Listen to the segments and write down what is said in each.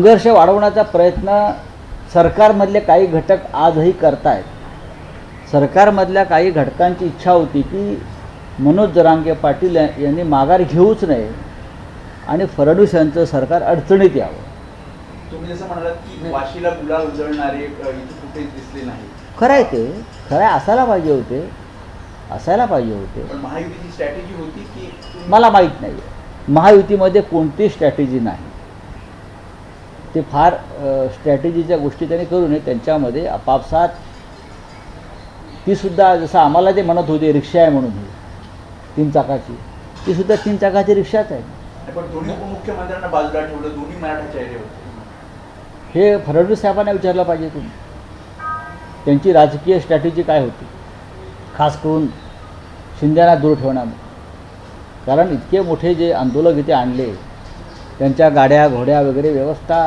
संघर्ष वाढवण्याचा प्रयत्न सरकारमधले काही घटक आजही करतायत. सरकारमधल्या काही घटकांची इच्छा होती की मनोज जरांगे पाटील यांनी माघार घेऊच नये आणि फडणवीस यांचं सरकार अडचणीत यावं. तुम्ही जसं म्हणालात की वाशीला गुलाल उजळणारे कुठेच दिसले नाही. खरं आहे ते. खरं आहे, असायला पाहिजे होते. असायला पाहिजे होते. महायुतीची स्ट्रॅटेजी होती की मला माहीत नाही महायुतीमध्ये कोणती स्ट्रॅटेजी नाही. ते फार स्ट्रॅटेजीच्या गोष्टी त्यांनी करू नये त्यांच्यामध्ये आपापसात तीसुद्धा जसं आम्हाला ते म्हणत होते रिक्षा आहे म्हणून. ही तीन चाकाची. तीसुद्धा तीन चाकाची रिक्षाच आहे. पण दोन्ही उपमुख्यमंत्र्यांना बाजूला ठेवलं दोन्ही मराठा चेहरे होते. हे फडणवीस साहेबांना विचारलं पाहिजे तुम्ही. त्यांची राजकीय स्ट्रॅटेजी काय होती? खास करून शिंद्यांना दूर ठेवण्यामध्ये. कारण इतके मोठे जे आंदोलक इथे आणले त्यांच्या गाड्या घोड्या वगैरे व्यवस्था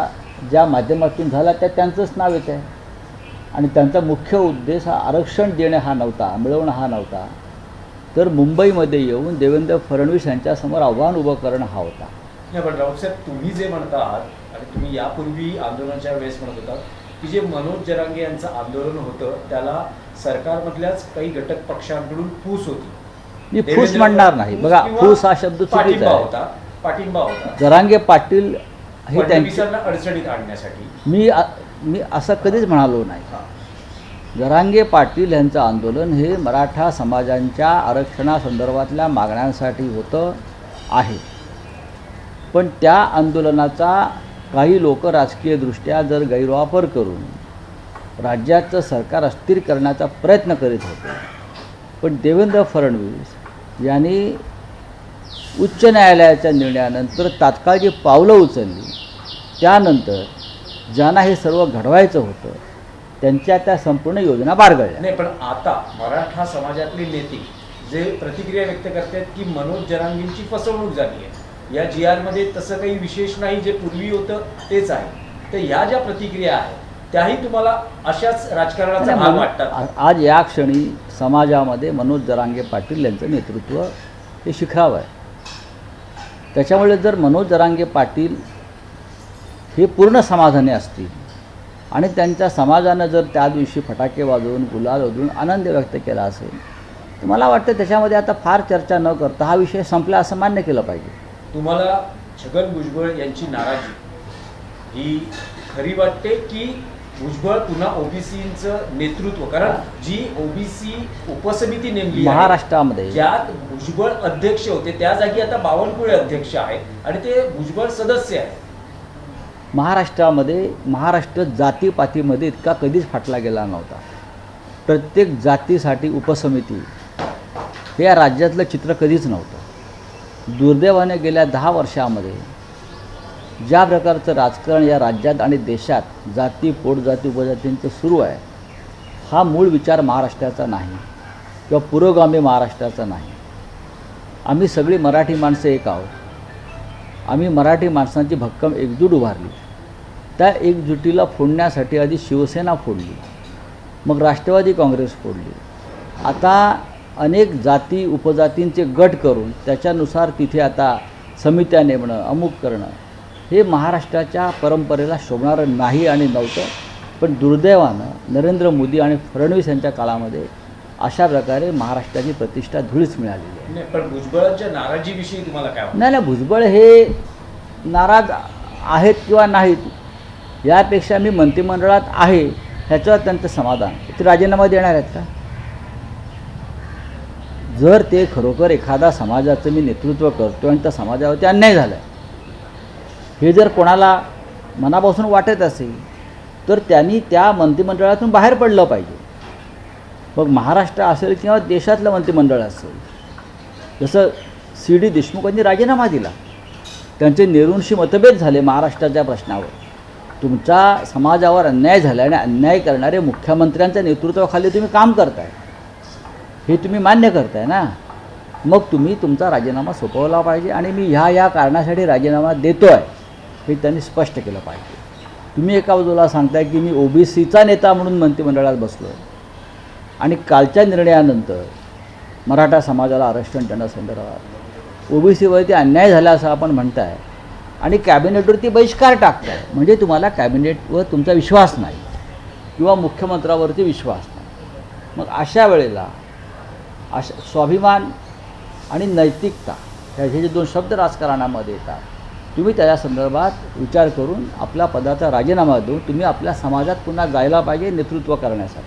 ज्या माध्यमातून झाल्या त्या त्यांचंच नाव येत आहे आणि त्यांचा मुख्य उद्देश हा आरक्षण देणे हा नव्हता मिळवणं हा नव्हता. तर मुंबईमध्ये येऊन देवेंद्र फडणवीस यांच्यासमोर आव्हान उभं करणं हा होता. नाही पण तुम्ही जे म्हणता आहात आणि तुम्ही यापूर्वी आंदोलनाच्या वेळेस म्हणत होता की जे मनोज जरांगे यांचं आंदोलन होतं त्याला सरकारमधल्याच काही घटक पक्षांकडून फूस होती. मी फूस म्हणणार नाही. बघा फूस हा शब्द चुकीचा होता. पाठिंबा होता. जरांगे पाटील हे त्यांचे फडणवीसांना अडचणीत आणण्यासाठी. मी मी असं कधीच म्हणालो नाही. जरांगे पाटील यांचं आंदोलन हे मराठा समाजांच्या आरक्षणासंदर्भातल्या मागण्यांसाठी होतं आहे. पण त्या आंदोलनाचा काही लोक राजकीयदृष्ट्या जर गैरवापर करून राज्याचं सरकार अस्थिर करण्याचा प्रयत्न करीत होते. पण देवेंद्र फडणवीस यांनी उच्च न्यायालयाच्या निर्णयानंतर तात्काळ जी पावलं उचलली त्यानंतर ज्यांना हे सर्व घडवायचं होतं त्यांच्या त्या संपूर्ण योजना बारगळल्या. नाही पण आता मराठा समाजातले नेते जे प्रतिक्रिया व्यक्त करतात की मनोज जरांगेंची फसवणूक झाली आहे. या जी मध्ये तसं काही विशेष नाही जे पूर्वी होतं तेच आहे. तर ह्या ज्या प्रतिक्रिया आहेत त्याही तुम्हाला अशाच राजकारणाचा भाग वाटतात? आज या क्षणी समाजामध्ये मनोज जरांगे पाटील यांचं नेतृत्व हे शिखरावं आहे. त्याच्यामुळे जर मनोज जरांगे पाटील हे पूर्ण समाधानी असतील आणि त्यांच्या समाजानं जर त्या दिवशी फटाके वाजवून गुलाल वाजवून आनंद व्यक्त केला असेल तर मला वाटतं त्याच्यामध्ये आता फार चर्चा न करता हा विषय संपला असं मान्य केलं पाहिजे. तुम्हाला छगन भुजबळ यांची नाराजी ही खरी वाटते की भुजबळ पुन्हा ओबीसीचं नेतृत्व. कारण जी ओबीसी उपसमिती नेमली आहे, महाराष्ट्रामध्ये. ज्यात भुजबळ अध्यक्ष होते त्या जागी आता बावनकुळे अध्यक्ष आहेत आणि ते भुजबळ सदस्य आहेत. महाराष्ट्रामध्ये महाराष्ट्र जातीपातीमध्ये इतका कधीच फाटला गेला नव्हता. प्रत्येक जातीसाठी उपसमिती हे या राज्यातलं चित्र कधीच नव्हतं. दुर्दैवाने गेल्या दहा वर्षामध्ये ज्या प्रकारचं राजकारण या राज्यात आणि देशात जाती पोटजाती उपजातींचं सुरू आहे हा मूळ विचार महाराष्ट्राचा नाही किंवा पुरोगामी महाराष्ट्राचा नाही. आम्ही सगळी मराठी माणसं एक आहोत. आम्ही मराठी माणसांची भक्कम एकजूट उभारली. त्या एकजुटीला फोडण्यासाठी आधी शिवसेना फोडली. मग राष्ट्रवादी काँग्रेस फोडली. आता अनेक जाती उपजातींचे गट करून त्याच्यानुसार तिथे आता समित्या नेमणं अमुक करणं. हे महाराष्ट्राच्या परंपरेला शोभणारं नाही आणि नव्हतं. पण दुर्दैवानं नरेंद्र मोदी आणि फडणवीस यांच्या काळामध्ये अशा प्रकारे महाराष्ट्राची प्रतिष्ठा धुळीच मिळालेली आहे. पण भुजबळांच्या नाराजीविषयी तुम्हाला काय नाही नाही भुजबळ हे नाराज आहेत किंवा नाहीत यापेक्षा मी मंत्रिमंडळात आहे ह्याच्यावर त्यांचं समाधान. ते राजीनामा देणार आहेत का? जर ते खरोखर एखादा समाजाचं मी नेतृत्व करतो आणि त्या समाजावरती अन्याय झाला हे जर कोणाला मनापासून वाटत असेल तर त्यांनी त्या मंत्रिमंडळातून बाहेर पडलं पाहिजे. मग महाराष्ट्र असेल किंवा देशातलं मंत्रिमंडळ असेल जसं सी डी देशमुखांनी राजीनामा दिला त्यांचे नेहरूंशी मतभेद झाले महाराष्ट्राच्या प्रश्नावर. तुमच्या समाजावर अन्याय झाला आणि अन्याय करणारे मुख्यमंत्र्यांच्या नेतृत्वाखाली तुम्ही काम करताय. हे तुम्ही मान्य करताय ना? मग तुम्ही तुमचा राजीनामा सोपवला पाहिजे आणि मी ह्या या कारणासाठी राजीनामा देतो आहे हे त्यांनी स्पष्ट केलं पाहिजे. तुम्ही एका बाजूला सांगताय की मी ओबीसीचा नेता म्हणून मंत्रिमंडळात बसलो आहे आणि कालच्या निर्णयानंतर मराठा समाजाला आरक्षण देण्यासंदर्भात ओबीसीवरती अन्याय झाला असं आपण म्हणताय आणि कॅबिनेटवरती बहिष्कार टाकताय. म्हणजे तुम्हाला कॅबिनेटवर तुमचा विश्वास नाही किंवा मुख्यमंत्र्यावरती विश्वास नाही. मग अशा वेळेला अशा स्वाभिमान आणि नैतिकता ह्याचे जे दोन शब्द राजकारणामध्ये येतात तुम्ही त्याच्या संदर्भात विचार करून आपल्या पदाचा राजीनामा देऊन तुम्ही आपल्या समाजात पुन्हा जायला पाहिजे नेतृत्व करण्यासाठी.